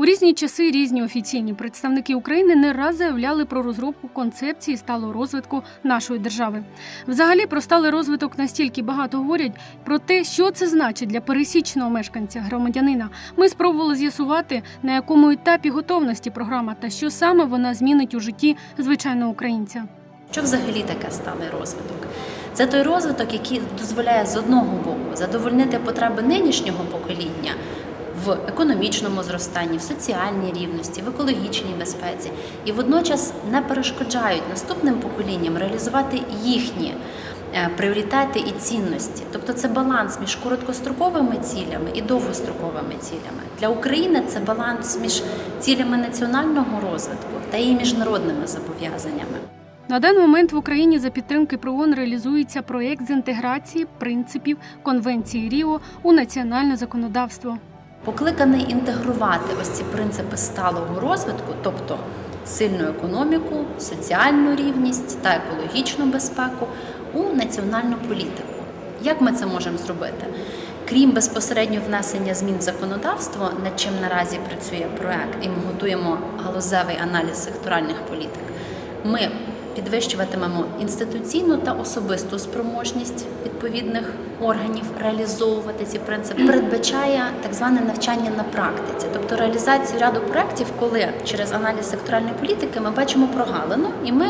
У різні часи різні офіційні представники України не раз заявляли про розробку концепції сталого розвитку нашої держави. Взагалі про сталий розвиток настільки багато говорять про те, що це значить для пересічного мешканця громадянина. Ми спробували з'ясувати, на якому етапі готовності програма та що саме вона змінить у житті звичайного українця. Що взагалі таке сталий розвиток? Це той розвиток, який дозволяє з одного боку задовольнити потреби нинішнього покоління в економічному зростанні, в соціальній рівності, в екологічній безпеці, і водночас не перешкоджають наступним поколінням реалізувати їхні е, пріоритети і цінності. Тобто це баланс між короткостроковими цілями і довгостроковими цілями. Для України це баланс між цілями національного розвитку та її міжнародними зобов'язаннями. На даний момент в Україні за підтримки ПРООН реалізується проєкт з інтеграції принципів Конвенції Ріо у національне законодавство. Покликаний інтегрувати ось ці принципи сталого розвитку, тобто сильну економіку, соціальну рівність та екологічну безпеку у національну політику. Як ми це можемо зробити? Крім безпосередньо внесення змін в законодавство, над чим наразі працює проект, і ми готуємо галузевий аналіз секторальних політик, ми підвищуватимемо інституційну та особисту спроможність відповідних органів реалізовувати ці принципи. Передбачає так зване навчання на практиці, тобто реалізацію ряду проєктів, коли через аналіз секторальної політики ми бачимо прогалину і ми.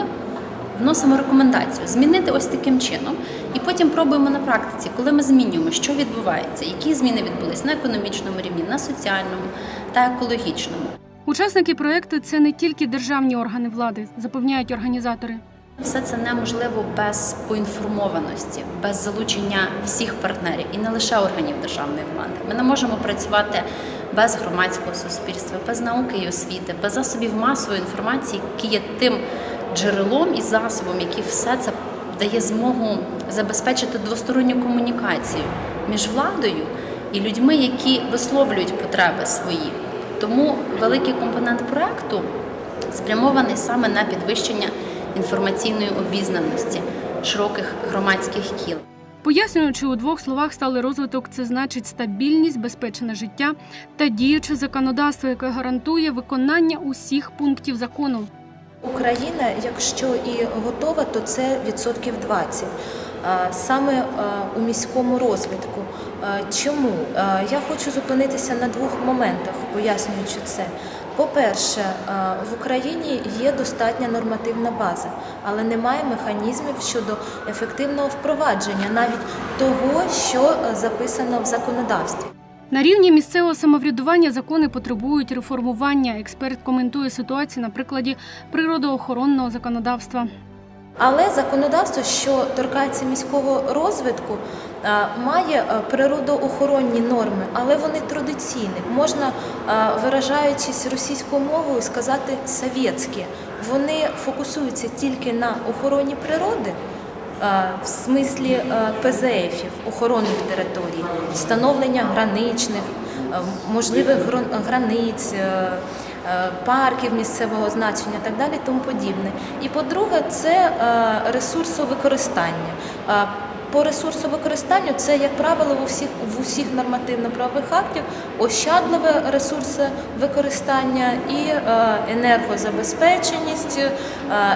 Вносимо рекомендацію змінити ось таким чином, і потім пробуємо на практиці, коли ми змінюємо, що відбувається, які зміни відбулись на економічному рівні, на соціальному та екологічному. Учасники проєкту це не тільки державні органи влади, запевняють організатори. Все це неможливо без поінформованості, без залучення всіх партнерів і не лише органів державної влади. Ми не можемо працювати без громадського суспільства, без науки і освіти, без засобів масової інформації, які є тим джерелом і засобом, який все це дає змогу забезпечити двосторонню комунікацію між владою і людьми, які висловлюють потреби свої. Тому великий компонент проекту спрямований саме на підвищення інформаційної обізнаності широких громадських кіл. Пояснюючи у двох словах, сталий розвиток це значить стабільність, безпечне життя та діюче законодавство, яке гарантує виконання усіх пунктів закону. Україна, якщо і готова, то це відсотків 20. Саме у міському розвитку. Чому? Я хочу зупинитися на двох моментах, пояснюючи це. По-перше, в Україні є достатня нормативна база, але немає механізмів щодо ефективного впровадження навіть того, що записано в законодавстві. На рівні місцевого самоврядування закони потребують реформування. Експерт коментує ситуацію на прикладі природоохоронного законодавства. Але законодавство, що торкається міського розвитку, е, має е, природоохоронні норми, але вони традиційні. Можна, е, виражаючись російською мовою, сказати совєтські. Вони фокусуються тільки на охороні природи. В смислі ПЗФів, охоронних територій, встановлення граничних, можливих границь, парків місцевого значення, так далі, тому подібне. І по-друге, це е, ресурсовикористання. По ресурсовикористанню це, як правило, в усіх, усіх нормативно-правових актів ощадливе ресурсовикористання і е, енергозабезпеченість, е,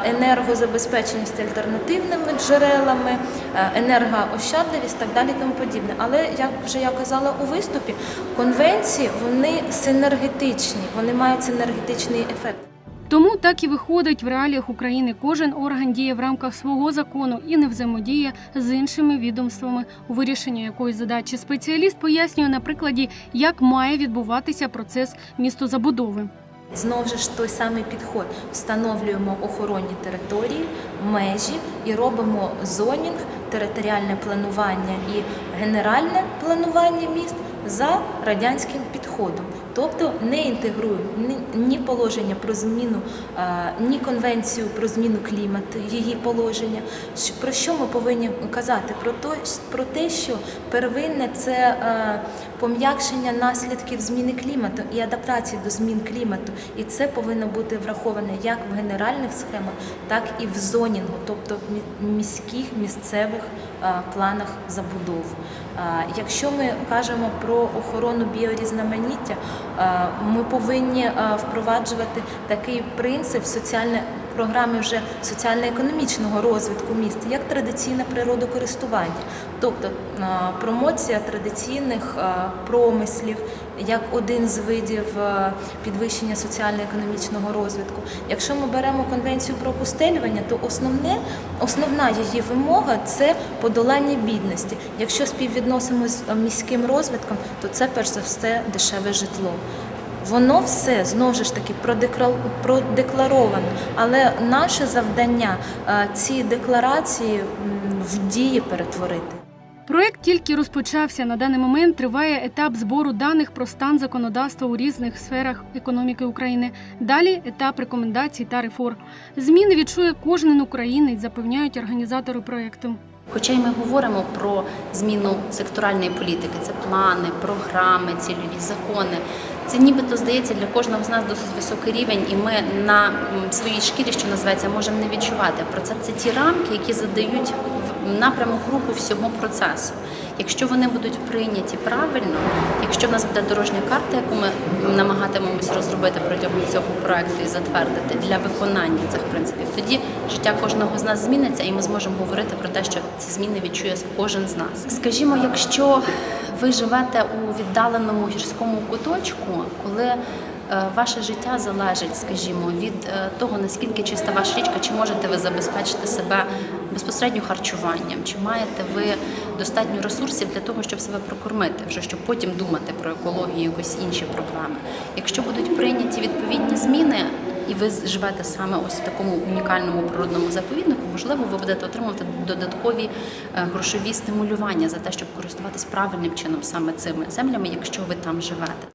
енергозабезпеченість альтернативними джерелами, е, енергоощадливість, так далі, тому подібне. Але як вже я казала у виступі, конвенції вони синергетичні, вони мають синергетичний ефект. Тому так і виходить в реаліях України. Кожен орган діє в рамках свого закону і не взаємодіє з іншими відомствами у вирішенні якоїсь задачі. Спеціаліст пояснює на прикладі, як має відбуватися процес містозабудови. Знову ж той самий підход. Встановлюємо охоронні території, межі і робимо зонінг, територіальне планування і генеральне планування міст за радянським підходом. Тобто не інтегруємо ні, положення про зміну, е, ні конвенцію про зміну клімату, її положення. Про що ми повинні казати? Про те, що первинне це е, пом'якшення наслідків зміни клімату і адаптації до змін клімату. І це повинно бути враховане як в генеральних схемах, так і в зонінгу, тобто міських місцевих планах забудов. Якщо ми кажемо про охорону біорізноманіття, ми повинні впроваджувати такий принцип соціальне програми вже соціально-економічного розвитку міста, як традиційне природокористування, тобто промоція традиційних промислів як один з видів підвищення соціально-економічного розвитку. Якщо ми беремо конвенцію про опустелювання, то основне, основна її вимога це подолання бідності. Якщо співвідносимо з міським розвитком, то це перш за все дешеве житло. Воно все знову ж таки продекла- продекларовано, але наше завдання е, ці декларації в дії перетворити. Проект тільки розпочався. На даний момент триває етап збору даних про стан законодавства у різних сферах економіки України. Далі етап рекомендацій та реформ. Зміни відчує кожен українець, запевняють організатори проекту. Хоча й ми говоримо про зміну секторальної політики, це плани, програми, цільові закони. Це нібито здається для кожного з нас досить високий рівень, і ми на своїй шкірі, що називається, можемо не відчувати. Про це це ті рамки, які задають напрямок руху всього процесу. Якщо вони будуть прийняті правильно, якщо в нас буде дорожня карта, яку ми намагатимемось розробити протягом цього проекту і затвердити для виконання цих принципів, тоді життя кожного з нас зміниться, і ми зможемо говорити про те, що ці зміни відчує кожен з нас. Скажімо, якщо ви живете у віддаленому гірському куточку, коли Ваше життя залежить, скажімо, від е, того, наскільки чиста ваша річка, чи можете ви забезпечити себе безпосередньо харчуванням, чи маєте ви достатньо ресурсів для того, щоб себе прокормити, вже щоб потім думати про екологію, якось інші проблеми. Якщо будуть прийняті відповідні зміни, і ви живете саме ось в такому унікальному природному заповіднику, можливо, ви будете отримувати додаткові е, грошові стимулювання за те, щоб користуватись правильним чином саме цими землями, якщо ви там живете.